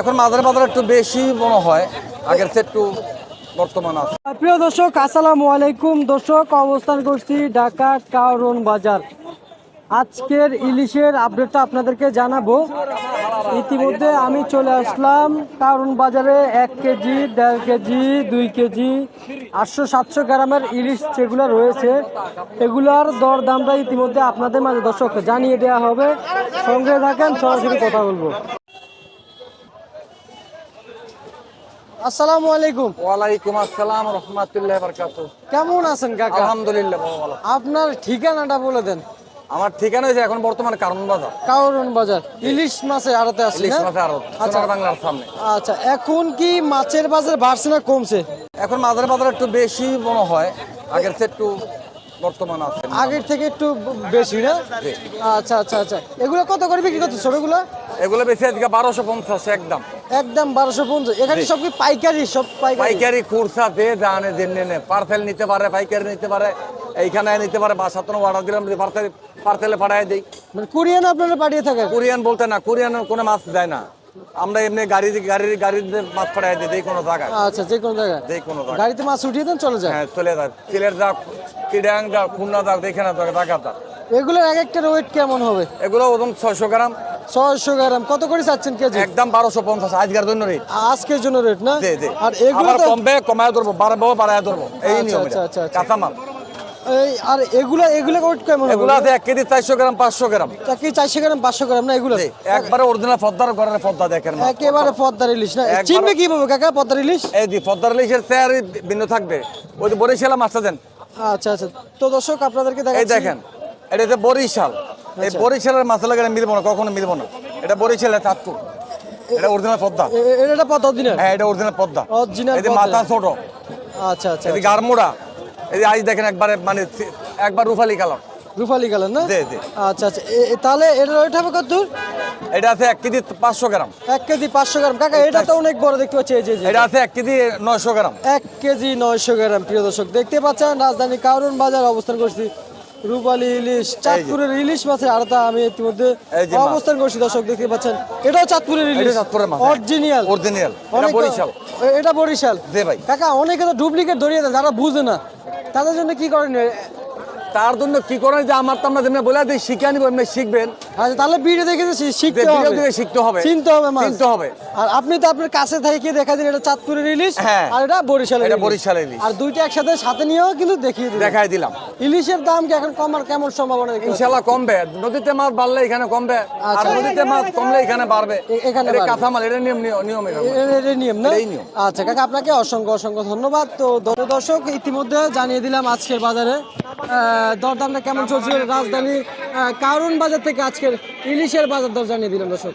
এখন মাছের বাজার একটু বেশি মনে হয়, আগের চেয়ে একটু বর্তমান আছে। প্রিয় দর্শক, আসসালামু আলাইকুম। দর্শক, অবস্থান করছি ঢাকা কারণ বাজার। আজকের ইলিশের আপডেটটা আপনাদেরকে জানাব। ইতিমধ্যে আমি চলে আসলাম কারণ বাজারে এক কেজি, দেড় কেজি, দুই কেজি, আটশো, সাতশো গ্রামের ইলিশ যেগুলো রয়েছে, এগুলার দর দামটা ইতিমধ্যে আপনাদের মাঝে দর্শক জানিয়ে দেওয়া হবে। সঙ্গে থাকেন, সরাসরি কথা বলব। আসসালামু আলাইকুম। ওয়ালাইকুম আসসালাম রহমতুল্লাহ বরকাত কেমন আছেন কাকা? আলহামদুলিল্লাহ বাবা ভালো। আপনার ঠিকানাটা বলে দেন। আমার ঠিকানা হয়েছে এখন বর্তমানে কারণ বাজার। কারণ বাজার। ইলিশ মাছের আড়তে আসছে ইলিশ মাছের আড়ত সোনার বাংলার সামনে। আচ্ছা এখন কি মাছের বাজার বাড়ছে না কমছে? এখন মাছের বাজার একটু বেশি মনে হয় আগের চেয়ে একটু বর্তমান আছে। আগের থেকে একটু বেশি না? আচ্ছা আচ্ছা আচ্ছা। এগুলো কত করে বিক্রি করছে ছোটগুলো এগুলো বেশি আজকে বারোশো পঞ্চাশ একদম। একদম বারোশো পঞ্চাশ। এখানে সব কি পাইকারি? সব পাইকারি। পাইকারি কুরসা দে জানে নে। পার্সেল নিতে পারে পাইকারি নিতে পারে এইখানে নিতে পারে বাসা তো অর্ডার দিলাম পার্সেল পার্সেলে পাঠাই দিই। মানে কুরিয়ান আপনারা পাঠিয়ে থাকেন? কোরিয়ান বলতে না কোরিয়ান কোনো মাছ যায় না। আমরা এমনি গাড়ি গাড়ির গাড়িতে মাছ পাঠাই দিই যে কোনো জায়গায়। আচ্ছা যে কোনো জায়গায়। যে কোনো জায়গায়। গাড়িতে মাছ উঠিয়ে দেন চলে যায় হ্যাঁ চলে যায় সিলেট যাক চিড়িয়াং যাক খুলনা যাক যাক ঢাকা যাক এগুলোর এক একটা ওয়েট কেমন হবে? এগুলো ওজন ছয়শো গ্রাম। ছয়শো গ্রাম। কত করে চাচ্ছেন কেজি? একদম বারোশো পঞ্চাশ আজকের জন্য রেট আজকের জন্য রেট না? জি জি। আর এগুলো কমবে কমায় ধরবো বাড়াবো বাড়ায় ধরবো। এই নিয়ম। আচ্ছা, আচ্ছা, আচ্ছা। কাঁচামাল। এই আর এগুলো এগুলো ওয়েট কেমন এগুলো আছে এক কেজি চারশো গ্রাম পাঁচশো গ্রাম। কি চারশো গ্রাম পাঁচশো গ্রাম না এগুলো? একবারে অরিজিনাল পদ্মার ঘরের পদ্মা দেখেন। একেবারে পদ্মার ইলিশ না? চিনবে কীভাবে কাকা পদ্মার ইলিশ? এই পদ্মার ইলিশের চেয়ার ভিন্ন থাকবে। ওই যে বরিশালা মাছটা দেন। আচ্ছা আচ্ছা। তো দর্শক আপনাদেরকে এই দেখেন এটা বরিশাল। এই আচ্ছা। বরিশালের মাছ লাগালে মিলবো না কখনো মিলবো না। এটা বরিশালের চাঁদপুর। এটা অরিজিনাল পদ্মা। এটা পদ্মা দিনের হ্যাঁ এটা অরিজিনাল পদ্মা। এই যে মাথা ছোট। আচ্ছা আচ্ছা এই যে গারমোড়া। এই আজ দেখেন একবারে মানে একবার রুফালি কালার। রুফালি কালার না? জি, জি। আচ্ছা আচ্ছা। তাহলে এটা রেট হবে কত দূর? এটা আছে এক কেজি পাঁচশো গ্রাম। এক কেজি পাঁচশো গ্রাম। কাকা এটা তো অনেক বড় দেখতে পাচ্ছি। এই যে এই যে। এটা আছে এক কেজি নয়শো গ্রাম। এক কেজি নয়শো গ্রাম প্রিয় দর্শক। দেখতে পাচ্ছেন রাজধানী কারণ বাজার অবস্থান করছি। রূপালী ইলিশ চাঁদপুরের ইলিশ মাছের আড়তা আমি ইতিমধ্যে। অবস্থান করছি দর্শক দেখতে পাচ্ছেন। এটাও চাঁদপুরের ইলিশ। চাঁদপুরের মাছ অরিজিনাল অরিজিনাল এটা বরিশাল। এটা বরিশাল। দে ভাই। কাকা অনেকে তো ডুপ্লিকেট ধরিয়ে দেয় যারা বুঝে না। তাদের জন্য কি করেন? তার জন্য কি করেন? যে আমার তো আমরা যেমনি বলে দিই শিখে আনব এমনি শিখবেন। আচ্ছা তাহলে ভিডিও দেখে শিখতে হবে দেখে শিখতে হবে। চিনতে হবে মাছ চিনতে হবে। আর আপনি তো আপনার কাছে থেকে দেখা দিন এটা চাঁদপুরের ইলিশ হ্যাঁ। আর এটা বরিশালের এটা বরিশালের ইলিশ। আর দুইটা একসাথে সাথে নিয়েও কিন্তু দেখিয়ে দিন দেখাই দিলাম ইলিশের দাম কি এখন কমার কেমন সম্ভাবনা পাচ্ছেন? কমবে নদীতে মাছ বাড়লে এখানে কমবে আর আচ্ছা। নদীতে মাছ কমলে এখানে বাড়বে এখানে এটা। কাঁচামাল এটা নিয়ম নিয়ম নিয়ম এখানে। এ- এ- এটাই নিয়ম না। আচ্ছা কাকা আপনাকে অসংখ্য অসংখ্য ধন্যবাদ তো দর্শক ইতিমধ্যে জানিয়ে দিলাম আজকের বাজারে দরদামটা কেমন চলছে রাজধানী কারণ বাজার থেকে আজকের ইলিশের বাজার দর জানিয়ে দিলাম দর্শক।